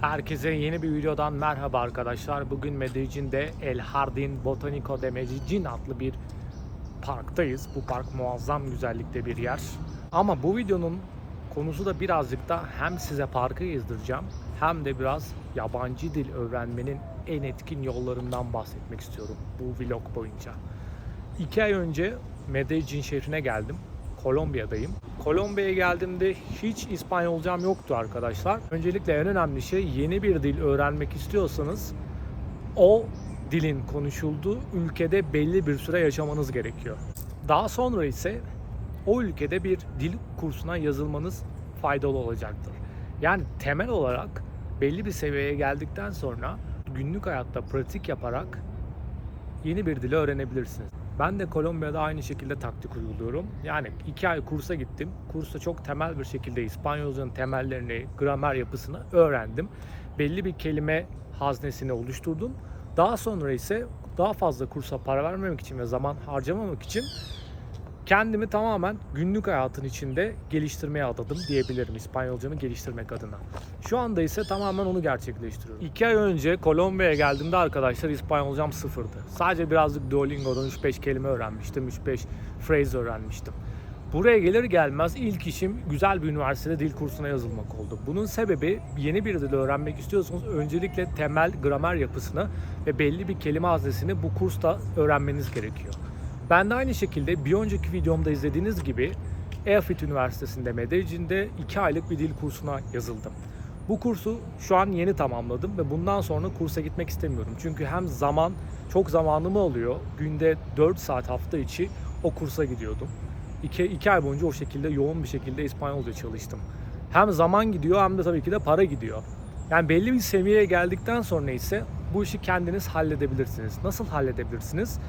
Herkese yeni bir videodan merhaba arkadaşlar. Bugün Medellin'de El Jardín Botánico de Medellín adlı bir parktayız. Bu park muazzam güzellikte bir yer. Ama bu videonun konusu da birazcık da hem size parkı gezdireceğim hem de biraz yabancı dil öğrenmenin en etkin yollarından bahsetmek istiyorum bu vlog boyunca. İki ay önce Medellin şehrine geldim. Kolombiya'dayım. Kolombiya'ya geldiğimde hiç İspanyolcam yoktu arkadaşlar. Öncelikle en önemli şey yeni bir dil öğrenmek istiyorsanız o dilin konuşulduğu ülkede belli bir süre yaşamanız gerekiyor. Daha sonra ise o ülkede bir dil kursuna yazılmanız faydalı olacaktır. Yani temel olarak belli bir seviyeye geldikten sonra günlük hayatta pratik yaparak yeni bir dili öğrenebilirsiniz. Ben de Kolombiya'da aynı şekilde taktik uyguluyorum. Yani iki ay kursa gittim. Kursta çok temel bir şekilde İspanyolcanın temellerini, gramer yapısını öğrendim. Belli bir kelime haznesini oluşturdum. Daha sonra ise daha fazla kursa para vermemek için ve zaman harcamamak için kendimi tamamen günlük hayatın içinde geliştirmeye adadım diyebilirim İspanyolcamı geliştirmek adına. Şu anda ise tamamen onu gerçekleştiriyorum. İki ay önce Kolombiya'ya geldiğimde arkadaşlar İspanyolcam sıfırdı. Sadece birazcık Duolingo'dan 3-5 kelime öğrenmiştim, 3-5 phrase öğrenmiştim. Buraya gelir gelmez ilk işim güzel bir üniversitede dil kursuna yazılmak oldu. Bunun sebebi yeni bir dil öğrenmek istiyorsanız öncelikle temel gramer yapısını ve belli bir kelime haznesini bu kursta öğrenmeniz gerekiyor. Ben de aynı şekilde bir önceki videomda izlediğiniz gibi EAFIT Üniversitesi'nde Medellin'de 2 aylık bir dil kursuna yazıldım. Bu kursu şu an yeni tamamladım ve bundan sonra kursa gitmek istemiyorum. Çünkü hem zaman, çok zamanımı alıyor. Günde 4 saat hafta içi o kursa gidiyordum. 2, 2 ay boyunca o şekilde yoğun bir şekilde İspanyolca çalıştım. Hem zaman gidiyor hem de tabii ki de para gidiyor. Yani belli bir seviyeye geldikten sonra ise bu işi kendiniz halledebilirsiniz. Nasıl halledebilirsiniz?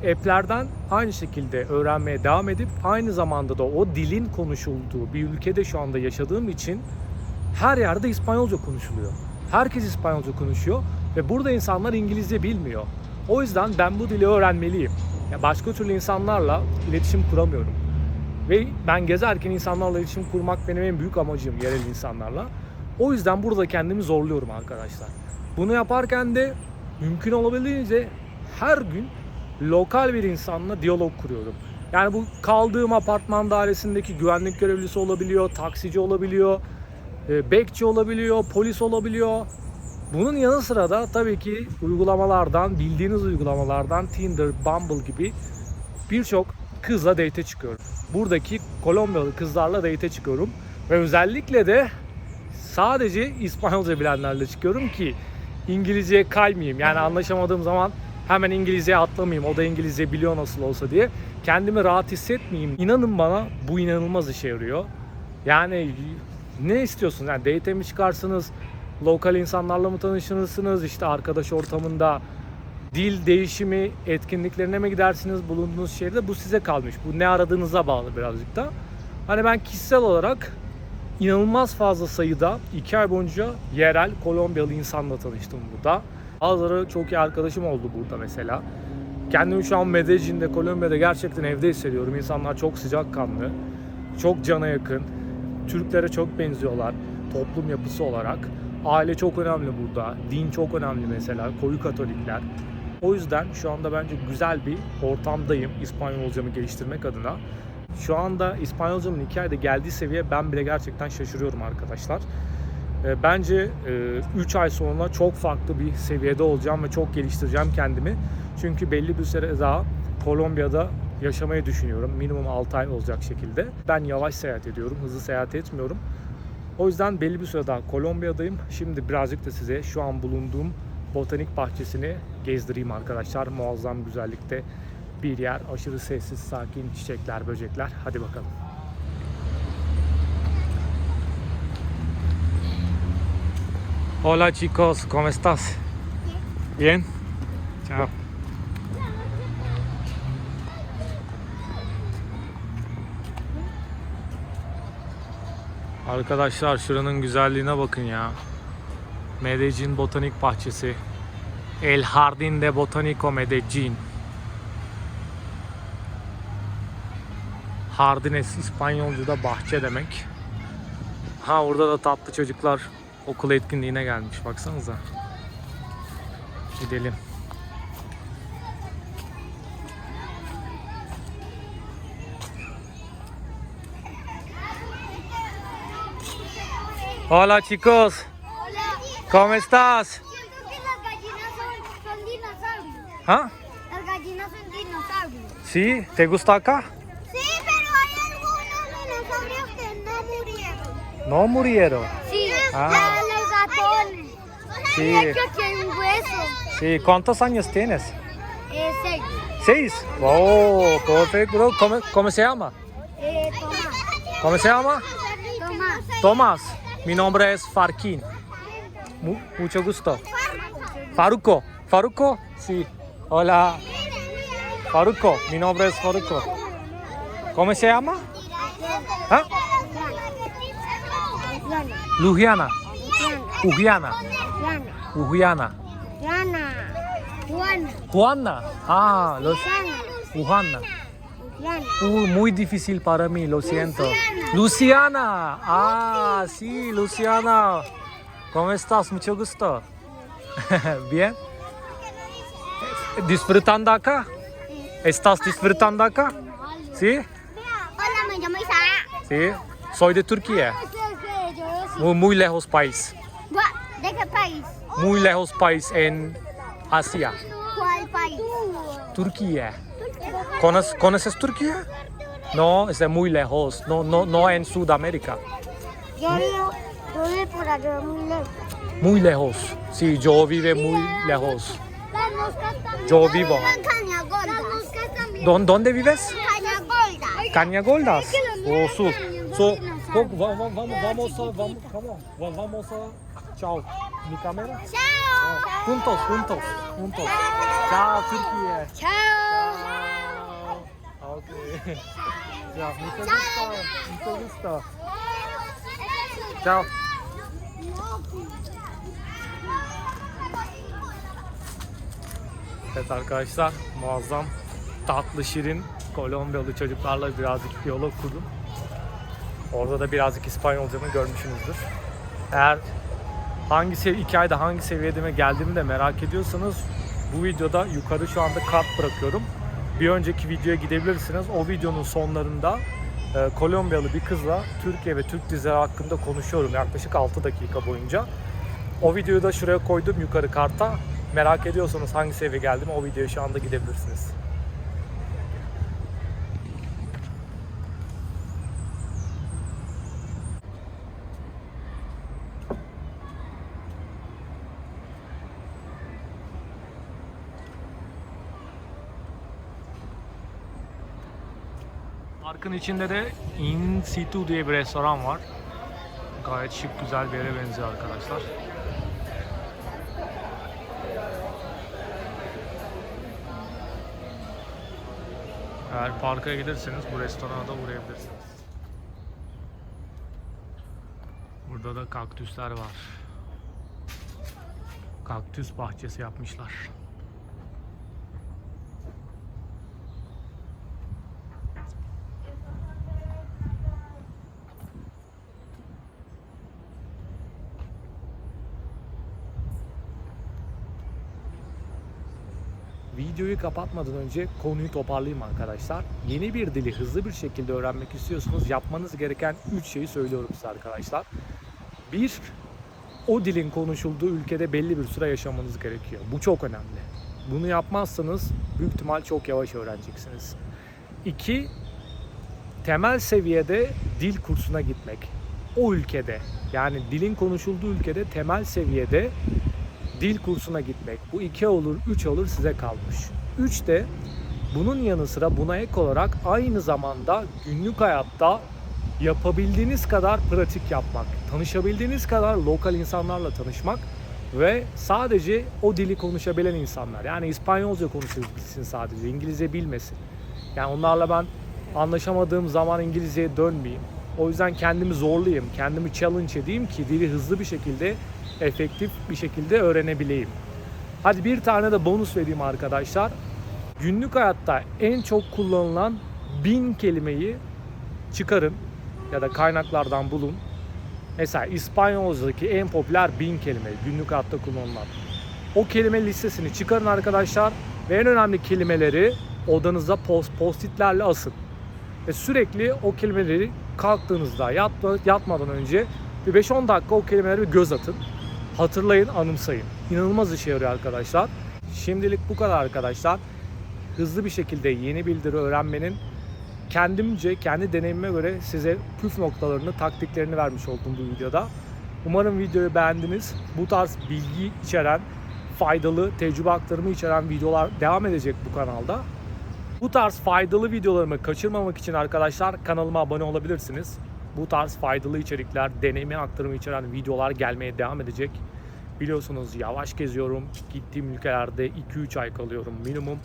App'lerden aynı şekilde öğrenmeye devam edip aynı zamanda da o dilin konuşulduğu bir ülkede şu anda yaşadığım için her yerde İspanyolca konuşuluyor. Herkes İspanyolca konuşuyor ve burada insanlar İngilizce bilmiyor. O yüzden ben bu dili öğrenmeliyim. Ya başka türlü insanlarla iletişim kuramıyorum. Ve ben gezerken insanlarla iletişim kurmak benim en büyük amacım yerel insanlarla. O yüzden burada kendimi zorluyorum arkadaşlar. Bunu yaparken de mümkün olabildiğince her gün lokal bir insanla diyalog kuruyorum. Yani bu kaldığım apartman dairesindeki güvenlik görevlisi olabiliyor, taksici olabiliyor, e, bekçi olabiliyor, polis olabiliyor. Bunun yanı sıra da tabii ki uygulamalardan, bildiğiniz uygulamalardan Tinder, Bumble gibi birçok kızla date çıkıyorum. Buradaki Kolombiyalı kızlarla date çıkıyorum ve özellikle de sadece İspanyolca bilenlerle çıkıyorum ki İngilizceye kaymayayım. Yani anlaşamadığım zaman hemen İngilizceye atlamayayım. O da İngilizce biliyor nasıl olsa diye. Kendimi rahat hissetmeyeyim. İnanın bana bu inanılmaz işe yarıyor. Yani ne istiyorsunuz? Yani date mi çıkarsınız? Lokal insanlarla mı tanışırsınız? İşte arkadaş ortamında dil değişimi etkinliklerine mi gidersiniz bulunduğunuz şehirde? Bu size kalmış. Bu ne aradığınıza bağlı birazcık da. Hani ben kişisel olarak inanılmaz fazla sayıda iki ay boyunca yerel Kolombiyalı insanla tanıştım burada. Bazıları çok iyi arkadaşım oldu burada mesela. Kendimi şu an Medellin'de, Kolombiya'da gerçekten evde hissediyorum. İnsanlar çok sıcakkanlı, çok cana yakın. Türklere çok benziyorlar toplum yapısı olarak. Aile çok önemli burada. Din çok önemli mesela. Koyu Katolikler. O yüzden şu anda bence güzel bir ortamdayım İspanyolcamı geliştirmek adına. Şu anda İspanyolcamın iki ayda geldiği seviye ben bile gerçekten şaşırıyorum arkadaşlar. E, Bence 3 ay sonra çok farklı bir seviyede olacağım ve çok geliştireceğim kendimi. Çünkü belli bir süre daha Kolombiya'da yaşamayı düşünüyorum. Minimum 6 ay olacak şekilde. Ben yavaş seyahat ediyorum, hızlı seyahat etmiyorum. O yüzden belli bir süre daha Kolombiya'dayım. Şimdi birazcık da size şu an bulunduğum botanik bahçesini gezdireyim arkadaşlar. Muazzam güzellikte bir yer. Aşırı sessiz, sakin çiçekler, böcekler. Hadi bakalım. Hola chicos, ¿cómo estás? Bien? Chao. Arkadaşlar şuranın güzelliğine bakın ya. Medellin Botanik Bahçesi. El Jardín de Botánico Medellín. Jardines İspanyolca'da bahçe demek. Ha orada da tatlı çocuklar okul etkinliğine gelmiş baksanıza. Gidelim. Hola chicos, Hola. ¿cómo estás? Que las gallinas son, son dinosaurios. ¿Ah? Las gallinas son dinosaurios. Sí, ¿te gusta acá? Sí, pero hay algunos dinosaurios que no murieron. No murieron. Sí, Ah. los ratones. Sí. Sí, ¿cuántos años tienes? Eh, seis. Seis. Oh, perfecto. ¿Cómo, cómo se llama? Eh, Tomás. ¿Cómo se llama? Tomás. Tomás. Mi nombre es Farkin. Mu- mucho gusto. Faruco. ¿Faruco? Sí. Hola. Faruco. Mi nombre es Faruco. ¿Cómo se llama? ¿Ah? Lugiana. Ugiana. Ugiana. Juana. Juana. Juana. Ah, los Juana. Uh, muy difícil para mí, lo siento. Luciana. Ah, sí, Luciana. ¿Cómo estás? Mucho gusto. Bien. ¿Disfrutando acá? ¿Estás disfrutando acá? ¿Sí? Hola, me llamo Isara. Sí. Soy de Turquía. Muy, muy lejos país. ¿De qué país? Muy lejos país en Asia. ¿Cuál país? Turquía. ¿Conoces, ¿Conoces Turquía? No, es de muy lejos. No, no, no en Sudamérica. Yo vivo, yo vivo por allá muy lejos. Muy lejos. Sí, yo vivo muy lejos. Yo vivo. Cañagoldas. Las moscas también. ¿Dó- ¿Dónde vives? Cañagoldas. Cañagoldas. Oh, su. So, va- vamos, vamos vamos, come on. Va- vamos a, chao. Mi cámara. Chao. Juntos, juntos, juntos. Chao, Turquía. Chao. Chao. Ok. Ya, mucho gusto. Mucho gusto. Chao. Evet arkadaşlar muazzam tatlı şirin Kolombiyalı çocuklarla birazcık diyalog kurdum. Orada da birazcık İspanyolcamı görmüşsünüzdür. Eğer hangi sev hikayede hangi seviyede geldiğimi de merak ediyorsanız bu videoda yukarı şu anda kart bırakıyorum. Bir önceki videoya gidebilirsiniz. O videonun sonlarında e, Kolombiyalı bir kızla Türkiye ve Türk dizileri hakkında konuşuyorum yaklaşık 6 dakika boyunca. O videoyu da şuraya koydum yukarı karta. Merak ediyorsanız hangi seviye geldim o videoya şu anda gidebilirsiniz. Parkın içinde de In Situ diye bir restoran var. Gayet şık güzel bir yere benziyor arkadaşlar. Eğer parka giderseniz bu restorana da uğrayabilirsiniz. Burada da kaktüsler var. Kaktüs bahçesi yapmışlar. Videoyu kapatmadan önce konuyu toparlayayım arkadaşlar. Yeni bir dili hızlı bir şekilde öğrenmek istiyorsanız yapmanız gereken 3 şeyi söylüyorum size arkadaşlar. Bir, o dilin konuşulduğu ülkede belli bir süre yaşamanız gerekiyor. Bu çok önemli. Bunu yapmazsanız büyük ihtimal çok yavaş öğreneceksiniz. İki, temel seviyede dil kursuna gitmek. O ülkede yani dilin konuşulduğu ülkede temel seviyede dil kursuna gitmek. Bu iki olur, üç olur size kalmış. Üç de bunun yanı sıra buna ek olarak aynı zamanda günlük hayatta yapabildiğiniz kadar pratik yapmak, tanışabildiğiniz kadar lokal insanlarla tanışmak ve sadece o dili konuşabilen insanlar. Yani İspanyolca konuşabilsin sadece, İngilizce bilmesin. Yani onlarla ben anlaşamadığım zaman İngilizceye dönmeyeyim. O yüzden kendimi zorlayayım, kendimi challenge edeyim ki dili hızlı bir şekilde, efektif bir şekilde öğrenebileyim. Hadi bir tane de bonus vereyim arkadaşlar. Günlük hayatta en çok kullanılan bin kelimeyi çıkarın ya da kaynaklardan bulun. Mesela İspanyolcadaki en popüler bin kelime günlük hayatta kullanılan. O kelime listesini çıkarın arkadaşlar ve en önemli kelimeleri odanıza post postitlerle asın. Ve sürekli o kelimeleri kalktığınızda yatma, yatmadan önce bir 5-10 dakika o kelimeleri bir göz atın. Hatırlayın, anımsayın. İnanılmaz işe yarıyor arkadaşlar. Şimdilik bu kadar arkadaşlar. Hızlı bir şekilde yeni bildiri öğrenmenin kendimce, kendi deneyimime göre size püf noktalarını, taktiklerini vermiş oldum bu videoda. Umarım videoyu beğendiniz. Bu tarz bilgi içeren, faydalı, tecrübe aktarımı içeren videolar devam edecek bu kanalda. Bu tarz faydalı videolarımı kaçırmamak için arkadaşlar kanalıma abone olabilirsiniz. Bu tarz faydalı içerikler, deneyimi aktarımı içeren videolar gelmeye devam edecek. Biliyorsunuz yavaş geziyorum. Gittiğim ülkelerde 2-3 ay kalıyorum minimum.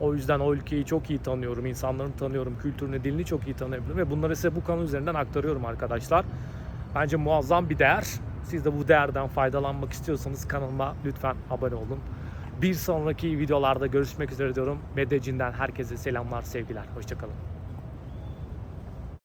O yüzden o ülkeyi çok iyi tanıyorum, insanlarını tanıyorum, kültürünü, dilini çok iyi tanıyabiliyorum ve bunları size bu kanal üzerinden aktarıyorum arkadaşlar. Bence muazzam bir değer. Siz de bu değerden faydalanmak istiyorsanız kanalıma lütfen abone olun. Bir sonraki videolarda görüşmek üzere diyorum. Medecinden herkese selamlar, sevgiler. Hoşçakalın.